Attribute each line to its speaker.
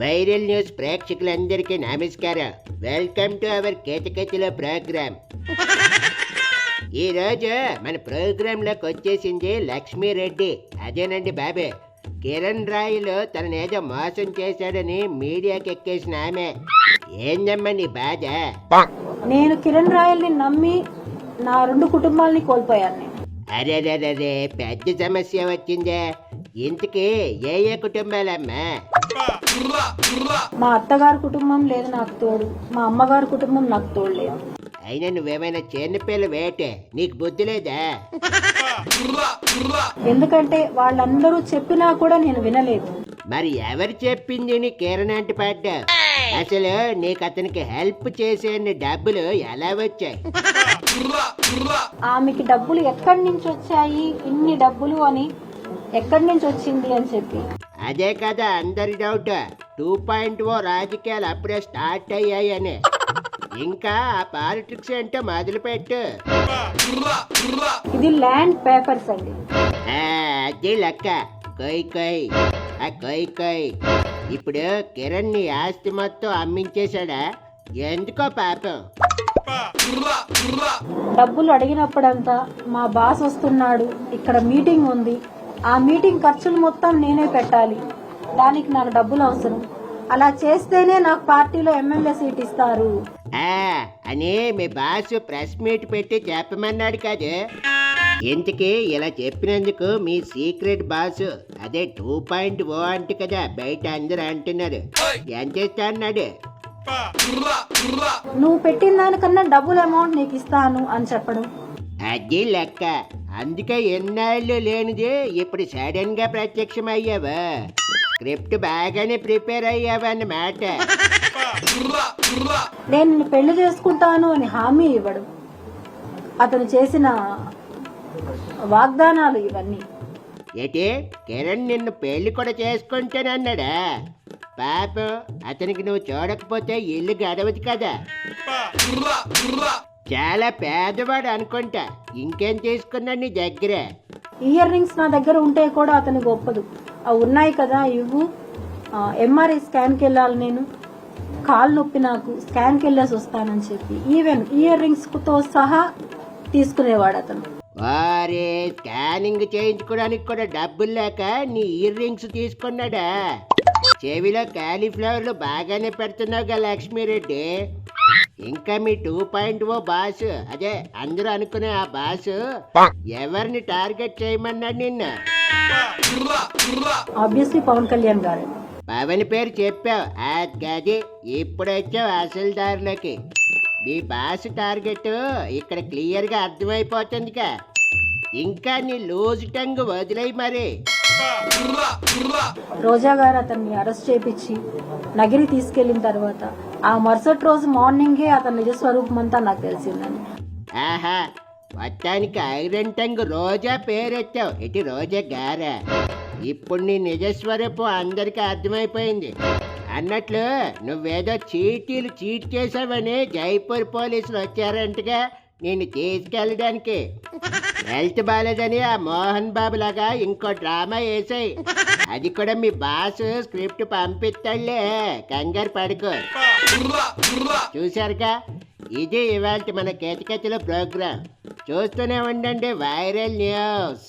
Speaker 1: Viral news ప్రేక్షకులందరికీ నమస్కారం. Welcome to our కేతకెతుల ప్రోగ్రామ్. ఈ రోజు మన ప్రోగ్రామ్లోకి వచ్చేసింది లక్ష్మీరెడ్డి అదేనండి బాబే. కిరణ్ రాయులు తననేదో మోసం చేశాడని మీడియాకి ఎక్కేసిన ఆమె. ఏందమ్మా నీ బాధ?
Speaker 2: నేను కిరణ్ రాయల్ని నమ్మి నా రెండు కుటుంబాలని కోల్పోయాను
Speaker 1: అరే పెద్ద సమస్య వచ్చిందే. ఇంతకీ ఏ ఏ కుటుంబాలమ్మా?
Speaker 2: మా అత్తగారి కుటుంబం లేదు నాకు తోడు. మా అమ్మగారి కుటుంబం నాకు తోడు లేదు.
Speaker 1: అయినా నువ్వేమైనా చిన్నపిల్ల వేటే నీకు బుద్ధి లేదా?
Speaker 2: ఎందుకంటే వాళ్ళందరూ చెప్పినా కూడా నేను వినలేదు.
Speaker 1: మరి ఎవరు చెప్పింది నీ కిరణ్ అంటి పడ్డా అసలు నీకు అతనికి హెల్ప్ చేసే డబ్బులు ఎలా వచ్చాయి?
Speaker 2: ఆమెకి డబ్బులు ఎక్కడి నుంచి వచ్చాయి? ఇన్ని డబ్బులు అని ఎక్కడి నుంచి వచ్చింది అని చెప్పి.
Speaker 1: అదే కదా అందరి డౌట్ టూ పాయింట్ ఓ రాజకీయాలు అప్పుడే స్టార్ట్ అయ్యాయని. ఇంకా ఆ పాలిటిక్స్ ఏంటో మొదలుపెట్టు.
Speaker 2: ఇది ల్యాండ్ పేపర్స్ అండి.
Speaker 1: ఆ, అది లెక్క. కొయ్ కొయ్. ఆ కొయ్ కొయ్. ఇప్పుడు కిరణ్ నీ ఆస్తి మొత్తం అమ్మించేశాడా? ఎందుకో పాపం.
Speaker 2: డబ్బులు అడిగినప్పుడంతా మా బాస్ వస్తున్నాడు. ఇక్కడ మీటింగ్ ఉంది. ఆ మీటింగ్ ఖర్చులు మొత్తం నేనే పెట్టాలి. దానికి నాకు డబ్బులు అవసరం. అలా చేస్తేనే నాకు పార్టీలో ఎమ్మెల్యే సీట్ ఇస్తారు.
Speaker 1: అని మీ బాస్ ప్రెస్ మీట్ పెట్టి చెప్పమన్నాడు కాదు. ఇంతకీ ఇలా చెప్పినందుకు మీ సీక్రెట్ బాస్ అదే టూ పాయింట్ ఓ అంటే కదా బయట అందరూ అంటున్నారు. ఎంత ఇస్తా అన్నాడు?
Speaker 2: నువ్వు పెట్టిన దానికన్నా డబ్బులు అమౌంట్ నీకు ఇస్తాను అని చెప్పడం.
Speaker 1: అది లెక్క. అందుకే ఎన్నాళ్ళు లేనిది ఇప్పుడు సడన్గా ప్రత్యక్షం అయ్యావా స్క్రిప్ట్ బాగానే ప్రిపేర్ అయ్యావా అన్నమాట
Speaker 2: నేను పెళ్ళి చేసుకుంటాను అని హామీ ఇవ్వడం. అతను చేసిన వాగ్దానాలు ఇవన్నీ.
Speaker 1: ఏటి? కిరణ్ నిన్ను పెళ్ళి కూడా చేసుకుంటానన్నాడా? పాపం అతనికి నువ్వు చూడకపోతే ఇల్లు గడవదు కదా. చాలా పేదవాడు అనుకుంటా. ఇంకేం తీసుకున్నాడు నీ దగ్గర?
Speaker 2: ఇయర్ రింగ్స్ నా దగ్గర ఉంటే కూడా అతనికి ఒప్పదు. అవి ఉన్నాయి కదా ఇవ్వు. ఎంఆర్ఐ స్కాన్కి వెళ్ళాలి నేను. కాలు నొప్పి నాకు స్కాన్కి వెళ్ళేసి వస్తానని చెప్పి. ఈవెన్ ఇయర్ రింగ్స్తో సహా తీసుకునేవాడు అతను.
Speaker 1: వారే స్కానింగ్ చేయించుకోవడానికి కూడా డబ్బులు లేక నీ ఇయర్ రింగ్స్ తీసుకున్నాడా? చెవిలో కాలీఫ్లవర్లు బాగానే పెడుతున్నావుగా లక్ష్మీరెడ్డి. ఇంకా మీ టూ పాయింట్ ఓ బాస్. అదే అందరూ అనుకునే ఆ బాస్ ఎవరిని టార్గెట్ చేయమన్నాడు నిన్న?
Speaker 2: ఆబ్వియస్లీ పవన్ కళ్యాణ్ గారు.
Speaker 1: పవన్ పేరు చెప్పావు. ఆ గది ఇప్పుడు వచ్చావు అసలు దారిలోకి మీ బాస్ టార్గెట్ ఇక్కడ క్లియర్గా అర్థమైపోతుందిగా. ఇంకా నీ లూజ్ టంగ్ వదిలేయి మరి.
Speaker 2: రోజా గారు అతన్ని అరెస్ట్ చేపించి నగిరి తీసుకెళ్ళిన తర్వాత ఆ మరుసటి రోజు మార్నింగే అతని నిజ స్వరూపం అంతా నాకు తెలిసిందండి.
Speaker 1: ఆహా మొత్తానికి ఐరన్ టంగ్ రోజా పేరెత్తావు. ఇటు రోజా గారా. ఇప్పుడు నీ నిజస్వరూపం అందరికీ అర్థమైపోయింది. అన్నట్లు నువ్వేదో చీటీలు చీట్ చేసావని జైపూర్ పోలీసులు వచ్చారంటగా నేను తీసుకెళ్ళడానికి. హెల్త్ బాగాలేదని ఆ మోహన్ బాబు లాగా ఇంకో డ్రామా వేసాయి. అది కూడా మీ బాస్ స్క్రిప్ట్ పంపిస్తాడులే కంగారు పడుకో. చూశారుగా? ఇది ఇవాళ మన కేతకెతల ప్రోగ్రామ్ చూస్తూనే ఉండండి వైరల్ న్యూస్.